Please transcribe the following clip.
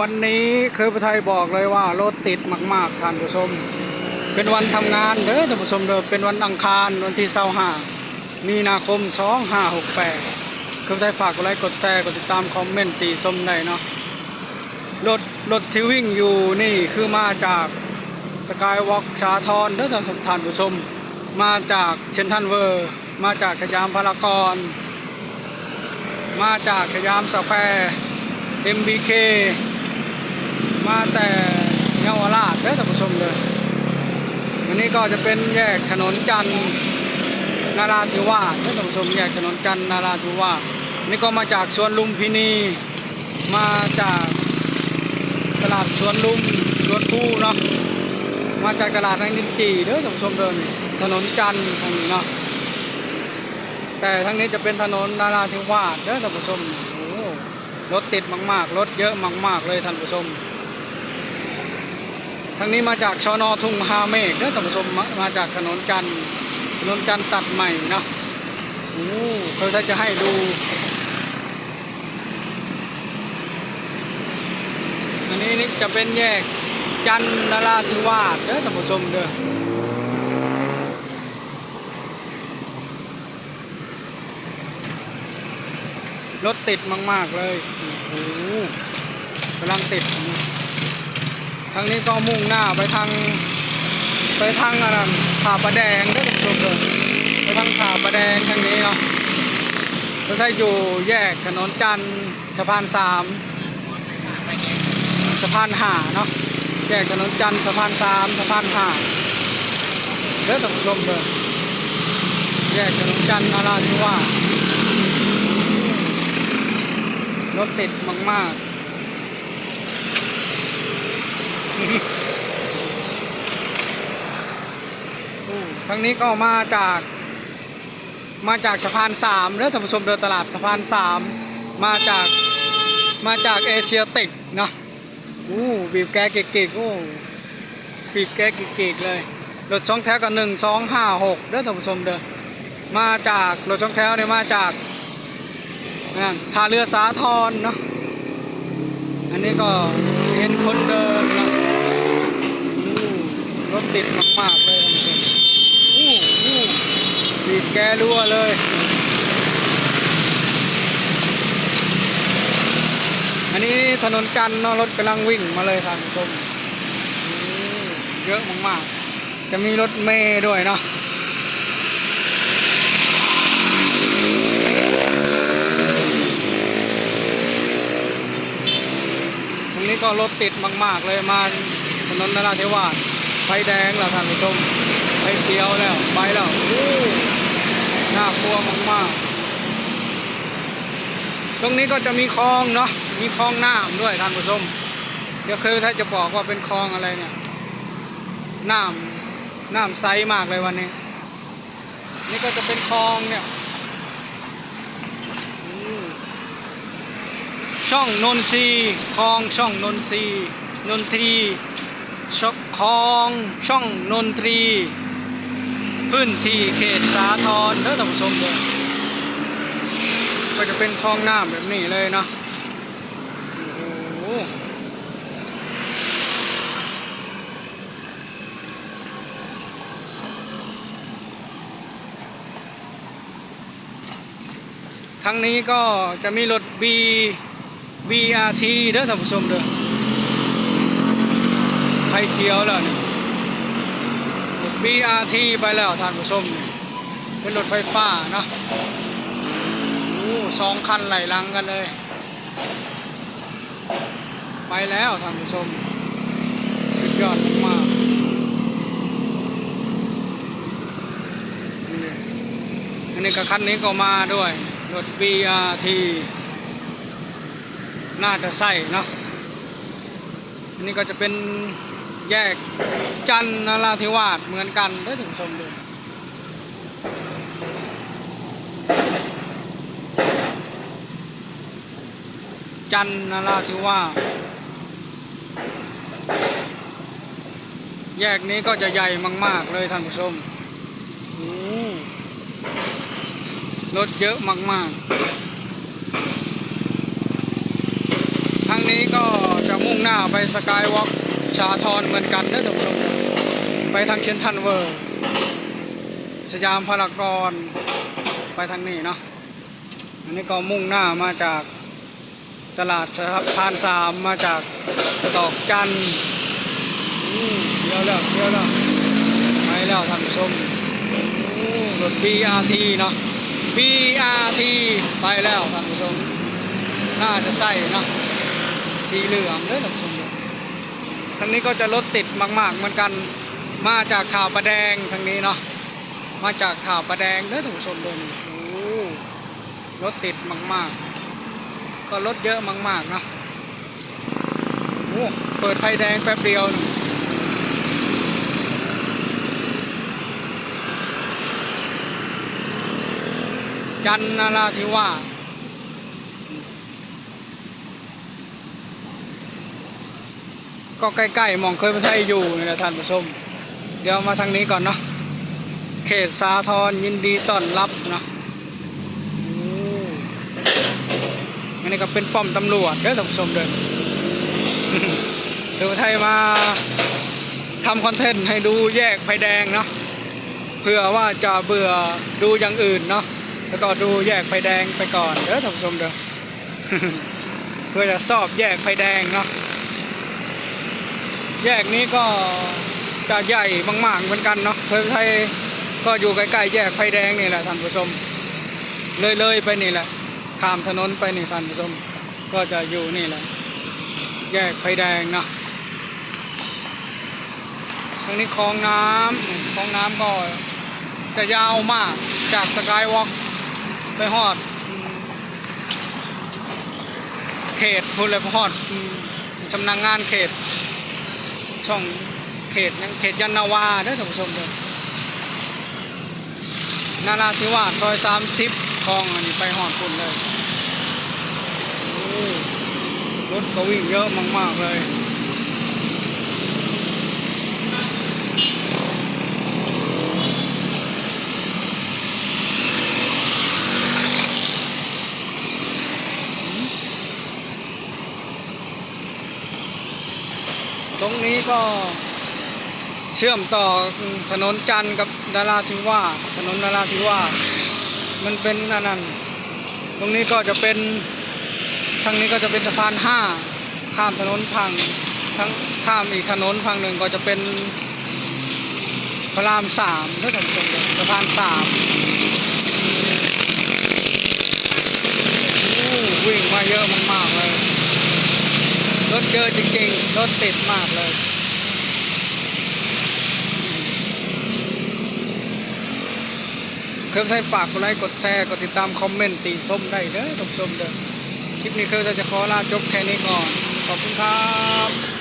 วันนี้เคยประไทยบอกเลยว่ารถติดมาก ๆท่านผู้ชม เป็นวันทำงานเด้อท่านผู้ชมเด้อเป็นวันอังคารวันที่25มีนาคม2568เคยประไทยฝากกดไลค์กดแชร์กดติดตามคอมเมนต์ตีชมได้เนาะรถรถที่วิ่งอยู่นี่คือมาจากสกายวอล์กชาทรเด้อท่านท่านผู้ชม มาจากเชนทันเวอร์ มาจากขยามพารากอนมาจากขยามสแควร์ MBK มาแต่เยาวราชเด้อท่านผู้ชมเลยอันนี้ก็จะเป็นแยกถนนจันนาราธิวาสเด้อท่านผู้ชมแยกถนนจันนาราธิวาสนี่ก็มาจากสวนลุมพินีมาจากตลาดสวนลุมสวนผู้เนาะมาจากตลาดนังนินจีเด้อท่านผู้ชมเดินถนนจันท์ทางนี้เนาะแต่ทั้งนี้จะเป็นถนนนาราธิวาสเด้อท่านผู้ชมโอ้รถติดมากๆรถเยอะมากๆเลยท่านผู้ชม ทั้งนี้มาจากชนทุ่งฮาเมฆเด้อท่านผู้ชมมาจากถนนจันถนนจันตัดใหม่เนาะโอ้เขาจะให้ดูอันนี้นี่จะเป็นแยกจันนราธิวาสเด้อท่านผู้ชมเด้อรถติดมาก ๆ เลย โอ้โหกำลังติด ทางนี้ก็มุ่งหน้าไปทาง ไปทางอะไรผาประแดงด้อท่านผู้ชมเลยไปทางผาประแดงทางนี้เนาะแล้วถ้อยู่แยกถนนจันทร์สะพานสามสะพานห้าเนาะแยกถนนจันทร์สะพานสามสะพานห้าเด้อท่านผู้ชมเลยแยกถนนจันทร์นาราธิวาสรถติดมากๆ ทางนี้ก็มาจากมาจากสะพานสามเด้อท่านผู้ชมเดินตลาดสะพานสามมาจากมาจากเอเชียติกนะอู้บีบแกเก๋กๆโอ้บีบแกเก๋กๆเลยรถช่องแถวกันหนึ่งสองห้าหกเด้อท่านผู้ชมเด้อมาจากรถช่องแถวเนี่ยมาจากนั่นท่าเรือสาทรเนาะอันนี้ก็เห็นคนเดินนะรถติดมากๆเลย บีบแกรั่วเลยอันนี้ถนนจันทร์เนาะรถกำลังวิ่งมาเลยท่านผู้ชมเยอะมากๆ จะมีรถเมย์ด้วยเนาะตรงนี้ก็รถติดมาก ๆ เลยมาถนนนราธิวาสไฟแดงแล้วท่านผู้ชมไฟเขียวแล้วไปแล้วโอ้ น่ากลัวมากๆ ตรงนี้ก็จะมีคลองเนาะ มีคลองน้ำด้วยท่านผู้ชม เดี๋ยวคือถ้าจะบอกว่าเป็นคลองอะไรเนี่ยน้ำน้ำใสมากเลยวันนี้ นี่ก็จะเป็นคลองเนี่ยช่องนนทรีคลองช่องนนทรีนนทรีช่องคลองช่องนนทรี พื้นที่เขตสาทรเด้อท่านผู้ชมเลยก็จะเป็นคลองน้ำแบบนี้เลยเนาะโอ้ทั้งนี้ก็จะมีรถ B BRT เด้อท่านผู้ชมเด้อไฟเขียวแล้วนี่รถ BRT ไปแล้วท่านผู้ชมเป็นรถไฟฟ้าเนาะโอ้สองคันไหลลังกันเลย ไปแล้วท่านผู้ชมสุดยอดมากๆอันนี้ก็คันนี้ก็มาด้วย รถ BRT น่าจะใส่เนาะอันนี้ก็จะเป็น แยกจันนราธิวาสเหมือนกันได้ถึงชมดูจันนราธิวาสแยกนี้ก็จะใหญ่มาก ๆ เลยท่านผู้ชมรถเยอะมาก ๆ ทางนี้ก็จะมุ่งมุ่งหน้าไปสกายวอล์ก ชาทรเหมือนกันเด้อท่านผู้ชมไปทางเชนทันเวอร์ สยามพารากอนไปทางนี้เนาะอันนี้ก็มุ่งหน้ามาจากตลาดสะพานสามมาจากตอกจันทร์อืมเที่ยวแล้วเที่ยวแล้วไปแล้วท่านผู้ชมโอ้รถ BRT เนาะ BRT ไปแล้วท่านผู้ชมน่าจะใส่เนาะสีเหลืองเด้อท่านผู้ชม ทางนี้ก็จะรถติดมาก ๆ เหมือนกันมาจากข่าวประแดงทางนี้เนาะมาจากข่าวประแดงเด้อท่านผู้ชมเด้อนี่โอ้รถติดมาก ๆ ก็รถเยอะมาก ๆ เนาะโอ้เปิดไฟแดงแป๊บเดียวจันนาราธิวาส ก็ใกล้ๆมองเคยพระไทยอยู่นี่แหละท่านผู้ชม เดี๋ยวมาทางนี้ก่อนเนาะเขตสาทรยินดีต้อนรับเนาะอ้อันนี้ก็เป็นป้อมตำรวจเด้อท่านผู้ชมเด้อเดี๋ยวไทยมาทำคอนเทนต์ให้ดูแยกไฟแดงเนาะเพื่อว่าจะเบื่อดูอย่างอื่นเนาะแล้วก็ดูแยกไฟแดงไปก่อนเด้อท่านผู้ชมเด้อเพื่อจะสอบแยกไฟแดงเนาะ แยกนี้ก็จะใหญ่มากๆเหมือนกันเนาะเคยไทยก็อยู่ใกล้ๆแยกไฟแดงนี่แหละท่านผู้ชม เลยๆไปนี่แหละข้ามถนนไปนี่ท่านผู้ชม ก็จะอยู่นี่แหละ แยกไฟแดงเนาะทางนี้คลองน้ำคลองน้ำก็จะยาวมากจากสกายวอล์กไปฮอด เขตพูดเลยฮอดอืมสำนักงานเขต ช่องเขตยังเขตยันนาวาเด้อท่านผู้ชมเด้อนาราธิวาสซอยสามสิบคลองอันนี้ไปหอดคุณเลยโอ้รถก็วิ่งเยอะมากๆเลย ตรงนี้ก็เชื่อมต่อถนนจันทร์กับดาราธิวาถนนดาราธิวามันเป็นนั่นนั่นตรงนี้ก็จะเป็นทางนี้ก็จะเป็นสะพานห้าข้ามถนนพังทั้งข้ามอีกถนนพังหนึ่งก็จะเป็นพระรามสามด้วยท่านผู้ชมสะพานสามวิ่งมาเยอะมากๆเลย รถเยอะจริงๆ รถติดมากเลยเคยใช้ฝากกดไลค์กดแชร์กดติดตามคอมเมนต์ตีส้มได้เด้อท่านผู้ชมเด้อคลิปนี้เคยจะขอลาจบแค่นี้ก่อน ขอบคุณครับ